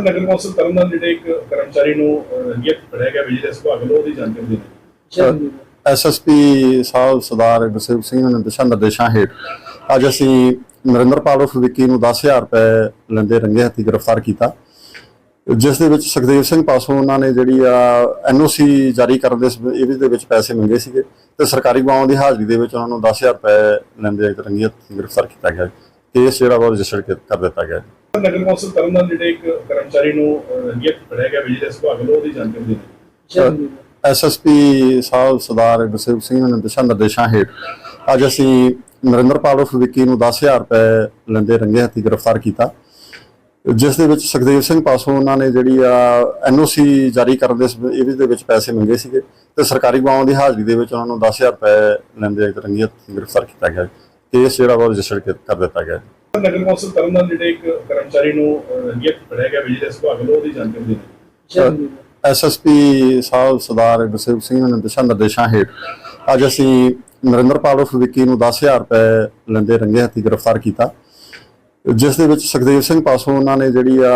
ਨਗਰ council Tarn Taran ਜਿਹੜੇ ਇੱਕ ਕਰਮਚਾਰੀ ਨੂੰ ਰੰਗੀਅਤ ਫੜਿਆ ਗਿਆ ਵਿਜੀਲੈਂਸ ਵਿਭਾਗ ਵੱਲੋਂ ਉਹਦੀ ਜਾਣਕਾਰੀ ਦਿੰਦੇ ਐਸਐਸਪੀ ਸਾਹਿਬ ਸਰਦਾਰ ਗੁਰਸੇਵਕ ਸਿੰਘ ਨੇ ਦਿਸ਼ਾ ਨਿਰਦੇਸ਼ਾਂ ਹੇਠ ਅੱਜ ਅਸੀਂ ਨਰਿੰਦਰ ਪਾਲ ਉਰਫ ਵਿੱਕੀ ਨੂੰ 10000 ਰੁਪਏ ਲੈਂਦੇ ਰੰਗੇ ਹੱਥੀ ਗ੍ਰਿਫਤਾਰ ਕੀਤਾ। ਜਿਸ ਦੇ ਵਿੱਚ ਸੁਖਦੇਵ ਸਿੰਘ ਪਾਸੋਂ ਉਹਨਾਂ ਨੇ ਜਿਹੜੀ ਆ ਐਨਓਸੀ ਜਾਰੀ ਕਰਨ ਦੇ ਇਹਦੇ ਦੇ ਵਿੱਚ ਪੈਸੇ ਮੰਗੇ ਸੀਗੇ ਤੇ ਸਰਕਾਰੀ ਗਵਾਹਾਂ ਦੀ ਹਾਜ਼ਰੀ ਦੇ ਵਿੱਚ ਉਹਨਾਂ ਨੂੰ 10000 ਰੁਪਏ ਲੈਂਦੇ ਰੰਗੇ ਹੱਥੀ ਗ੍ਰਿਫਤਾਰ ਕੀਤਾ ਗਿਆ ਕੇਸ ਜਿਹੜਾ ਉਹ ਰਜਿਸਟਰ ਕਰ ਦਿੱਤਾ ਗਿਆ ਨਗਰ ਕੌਂਸਲ ਤਰਨਤਾਰਨ ਜਿਹੜੇ ਇੱਕ ਕਰਮਚਾਰੀ ਨੂੰ ਰੰਗੀਅਤ ਫੜਿਆ ਗਿਆ ਵਿਜੀਲੈਂਸ ਵਿਭਾਗ ਵੱਲੋਂ ਉਹਦੀ ਜਾਣਕਾਰੀ ਦਿੰਦੇ ਐਸਐਸਪੀ ਸਾਹਿਬ ਸਰਦਾਰ ਗੁਰਸੇਵਕ ਸਿੰਘ ਨੇ ਦਿਸ਼ਾ ਨਿਰਦੇਸ਼ਾਂ ਹੇਠ ਅੱਜ ਅਸੀਂ ਨਰਿੰਦਰਪਾਲ ਉਰਫ ਵਿੱਕੀ ਨੂੰ 10000 ਰੁਪਏ ਲੈਂਦੇ ਰੰਗੇ ਹੱਥੀ ਗ੍ਰਿਫਤਾਰ ਕੀਤਾ। ਜਿਸ ਦੇ ਵਿੱਚ ਸੁਖਦੇਵ ਸਿੰਘ ਪਾਸੋਂ ਉਹਨਾਂ ਨੇ ਜਿਹੜੀ ਆ ਐਨਓਸੀ ਜਾਰੀ ਕਰਨ ਦੇ ਇਹਦੇ ਦੇ ਵਿੱਚ ਪੈਸੇ ਮੰਗੇ ਸੀਗੇ ਤੇ ਸਰਕਾਰੀ ਗਵਾਹਾਂ ਦੀ ਹਾਜ਼ਰੀ ਦੇ ਵਿੱਚ ਉਹਨਾਂ ਨੂੰ 10000 ਰੁਪਏ ਲੈਂਦੇ ਰੰਗੇ ਹੱਥੀ ਗ੍ਰਿਫਤਾਰ ਕੀਤਾ ਗਿਆ। ਕੇਸ ਜਿਹੜਾ ਉਹ ਰਜਿਸਟਰ ਕਰ ਦਿੱਤਾ ਗਿਆ। ਨਗਰ ਕੌਂਸਲ ਤਰਨਤਾਰਨ ਜਿਹੜੇ ਇੱਕ ਕਰਮਚਾਰੀ ਨੂੰ ਰੰਗੀਅਤ ਫੜਿਆ ਗਿਆ ਵਿਜੀਲੈਂਸ ਵਿਭਾਗ ਵੱਲੋਂ ਉਹਦੀ ਜਾਣਕਾਰੀ ਦਿੰਦੇ ਐਸਐਸਪੀ ਸਾਹਿਬ ਸਰਦਾਰ ਗੁਰਸੇਵਕ ਸਿੰਘ ਨੇ ਦਿਸ਼ਾ ਨਿਰਦੇਸ਼ਾਂ ਹੇਠ ਅੱਜ ਅਸੀਂ ਨਰਿੰਦਰਪਾਲ ਉਰਫ ਵਿੱਕੀ ਨੂੰ 10000 ਰੁਪਏ ਲੈਂਦੇ ਰੰਗੇ ਹੱਥੀ ਗ੍ਰਿਫਤਾਰ ਕੀਤਾ। ਜਿਸ ਦੇ ਵਿੱਚ ਸੁਖਦੇਵ ਸਿੰਘ ਪਾਸੋਂ ਉਹਨਾਂ ਨੇ ਜਿਹੜੀ ਆ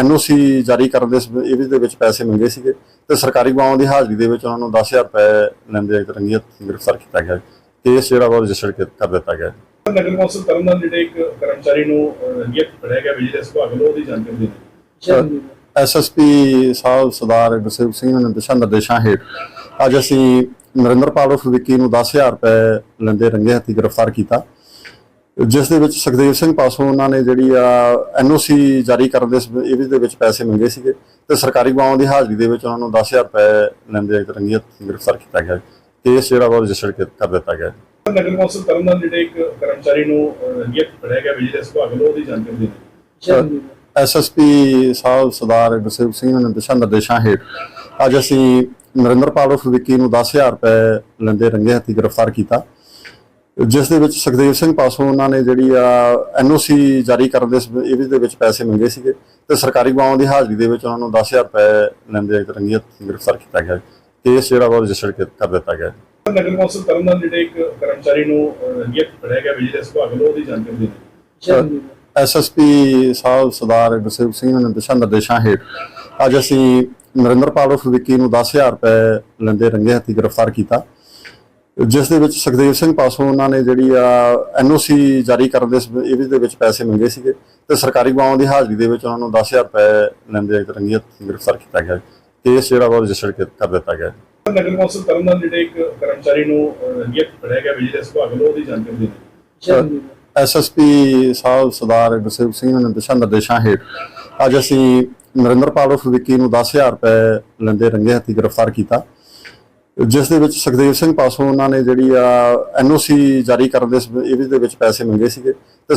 ਐਨਓਸੀ ਜਾਰੀ ਕਰਨ ਦੇ ਇਹਦੇ ਦੇ ਵਿੱਚ ਪੈਸੇ ਮੰਗੇ ਸੀਗੇ ਤੇ ਸਰਕਾਰੀ ਗਵਾਹਾਂ ਦੀ ਹਾਜ਼ਰੀ ਦੇ ਵਿੱਚ ਉਹਨਾਂ ਨੂੰ 10000 ਰੁਪਏ ਲੈਂਦੇ ਰੰਗੇ ਹੱਥੀ ਗ੍ਰਿਫਤਾਰ ਕੀਤਾ ਗਿਆ। ਕੇਸ ਜਿਹੜਾ ਉਹ ਰਜਿਸਟਰ ਕਰ ਦਿੱਤਾ ਗਿਆ। ਨਗਰ ਕੌਂਸਲ ਤਰਨਤਾਰਨ ਜਿਹੜੇ ਇੱਕ ਕਰਮਚਾਰੀ ਨੂੰ ਰੰਗੀਅਤ ਫੜਿਆ ਗਿਆ ਵਿਜੀਲੈਂਸ ਵਿਭਾਗ ਵੱਲੋਂ ਉਹਦੀ ਜਾਣਕਾਰੀ ਦਿੰਦੇ ਐਸਐਸਪੀ ਸਾਹਿਬ ਸਰਦਾਰ ਗੁਰਸੇਵਕ ਸਿੰਘ ਨੇ ਦਿਸ਼ਾ ਨਿਰਦੇਸ਼ਾਂ ਹੇਠ ਅੱਜ ਅਸੀਂ ਨਰਿੰਦਰਪਾਲ ਉਰਫ ਵਿੱਕੀ ਨੂੰ 10000 ਰੁਪਏ ਲੈਂਦੇ ਰੰਗੇ ਹੱਥੀ ਗ੍ਰਿਫਤਾਰ ਕੀਤਾ। ਜਿਸ ਦੇ ਵਿੱਚ ਸੁਖਦੇਵ ਸਿੰਘ ਪਾਸੋਂ ਉਹਨਾਂ ਨੇ ਜਿਹੜੀ ਆ ਐਨਓਸੀ ਜਾਰੀ ਕਰਨ ਦੇ ਇਹਦੇ ਦੇ ਵਿੱਚ ਪੈਸੇ ਮੰਗੇ ਸੀਗੇ ਤੇ ਸਰਕਾਰੀ ਗਵਾਹਾਂ ਦੀ ਹਾਜ਼ਰੀ ਦੇ ਵਿੱਚ ਉਹਨਾਂ ਨੂੰ 10000 ਰੁਪਏ ਲੈਂਦੇ ਰੰਗੇ ਹੱਥੀ ਗ੍ਰਿਫਤਾਰ ਕੀਤਾ ਗਿਆ ਕੇਸ ਜਿਹੜਾ ਉਹ ਰਜਿਸਟਰ ਕਰ ਦਿੱਤਾ ਗਿਆ ਨਗਰ ਕੌਂਸਲ ਤਰਨਤਾਰਨ ਜਿਹੜੇ ਇੱਕ ਕਰਮਚਾਰੀ ਨੂੰ ਰੰਗੀਅਤ ਫੜਿਆ ਗਿਆ ਵਿਜੀਲੈਂਸ ਵਿਭਾਗ ਵੱਲੋਂ ਉਹਦੀ ਜਾਣਕਾਰੀ ਦਿੰਦੇ ਐਸਐਸਪੀ ਸਾਹਿਬ ਸਰਦਾਰ ਗੁਰਸੇਵਕ ਸਿੰਘ ਨੇ ਦਿਸ਼ਾ ਨਿਰਦੇਸ਼ਾਂ ਹੇਠ ਅੱਜ ਅਸੀਂ ਨਰਿੰਦਰਪਾਲ ਉਰਫ ਵਿੱਕੀ ਨੂੰ 10000 ਰੁਪਏ ਲੈਂਦੇ ਰੰਗੇ ਹੱਥੀ ਗ੍ਰਿਫਤਾਰ ਕੀਤਾ। ਜਿਸ ਦੇ ਵਿੱਚ ਸੁਖਦੇਵ ਸਿੰਘ ਪਾਸੋਂ ਉਹਨਾਂ ਨੇ ਜਿਹੜੀ ਆ ਐਨਓਸੀ ਜਾਰੀ ਕਰਨ ਦੇ ਇਹਦੇ ਦੇ ਵਿੱਚ ਪੈਸੇ ਮੰਗੇ ਸੀਗੇ ਤੇ ਸਰਕਾਰੀ ਗਵਾਹਾਂ ਦੀ ਹਾਜ਼ਰੀ ਦੇ ਵਿੱਚ ਉਹਨਾਂ ਨੂੰ 10000 ਰੁਪਏ ਲੈਂਦੇ ਰੰਗੇ ਹੱਥੀ ਗ੍ਰਿਫਤਾਰ ਕੀਤਾ ਗਿਆ ਕੇਸ ਜਿਹੜਾ ਉਹ ਰਜਿਸਟਰ ਕਰ ਦਿੱਤਾ ਗਿਆ ਨਗਰ ਕੌਂਸਲ ਤਰਨਤਾਰਨ ਜਿਹੜੇ ਇੱਕ ਕਰਮਚਾਰੀ ਨੂੰ ਰੰਗੀਅਤ ਫੜਿਆ ਗਿਆ ਵਿਜੀਲੈਂਸ ਵਿਭਾਗ ਵੱਲੋਂ ਉਹਦੀ ਜਾਣਕਾਰੀ ਦਿੰਦੇ ਐਸਐਸਪੀ ਸਾਹਿਬ ਸਰਦਾਰ ਗੁਰਸੇਵਕ ਸਿੰਘ ਨੇ ਦਿਸ਼ਾ ਨਿਰਦੇਸ਼ਾਂ ਹੇਠ ਅੱਜ ਅਸੀਂ ਨਰਿੰਦਰਪਾਲ ਉਰਫ ਵਿੱਕੀ ਨੂੰ 10000 ਰੁਪਏ ਲੈਂਦੇ ਰੰਗੇ ਹੱਥੀ ਗ੍ਰਿਫਤਾਰ ਕੀਤਾ। ਜਿਸ ਦੇ ਵਿੱਚ ਸੁਖਦੇਵ ਸਿੰਘ ਪਾਸੋਂ ਉਹਨਾਂ ਨੇ ਜਿਹੜੀ ਆ ਐਨਓਸੀ ਜਾਰੀ ਕਰਨ ਦੇ ਇਹਦੇ ਦੇ ਵਿੱਚ ਪੈਸੇ ਮੰਗੇ ਸੀਗੇ ਤੇ ਸਰਕਾਰੀ ਗਵਾਹਾਂ ਦੀ ਹਾਜ਼ਰੀ ਦੇ ਵਿੱਚ ਉਹਨਾਂ ਨੂੰ 10000 ਰੁਪਏ ਲੈਂਦੇ ਰੰਗੇ ਹੱਥੀ ਗ੍ਰਿਫਤਾਰ ਕੀਤਾ ਗਿਆ। ਕੇਸ ਜਿਹੜਾ ਉਹ ਰਜਿਸਟਰ ਕਰ ਦਿੱਤਾ ਗਿਆ। ਨਗਰ ਕੌਂਸਲ ਤਰਨਤਾਰਨ ਜਿਹੜੇ ਇੱਕ ਕਰਮਚਾਰੀ ਨੂੰ ਰੰਗੀਅਤ ਫੜਿਆ ਗਿਆ ਵਿਜੀਲੈਂਸ ਵਿਭਾਗ ਵੱਲੋਂ ਉਹਦੀ ਜਾਣਕਾਰੀ ਦਿੰਦੇ ਐਸਐਸਪੀ ਸਾਹਿਬ ਸਰਦਾਰ ਗੁਰਸੇਵਕ ਸਿੰਘ ਨੇ ਦਿਸ਼ਾ ਨਿਰਦੇਸ਼ਾਂ ਹੇਠ ਅੱਜ ਅਸੀਂ ਨਰਿੰਦਰਪਾਲ ਉਰਫ ਵਿੱਕੀ ਨੂੰ 10000 ਰੁਪਏ ਲੈਂਦੇ ਰੰਗੇ ਹੱਥੀ ਗ੍ਰਿਫਤਾਰ ਕੀਤਾ। ਜਿਸ ਦੇ ਵਿੱਚ ਸੁਖਦੇਵ ਸਿੰਘ ਪਾਸੋਂ ਉਹਨਾਂ ਨੇ ਜਿਹੜੀ ਆ ਐਨਓਸੀ ਜਾਰੀ ਕਰਨ ਦੇ ਇਹਦੇ ਦੇ ਵਿੱਚ ਪੈਸੇ ਮੰਗੇ ਸੀਗੇ। ਤੇ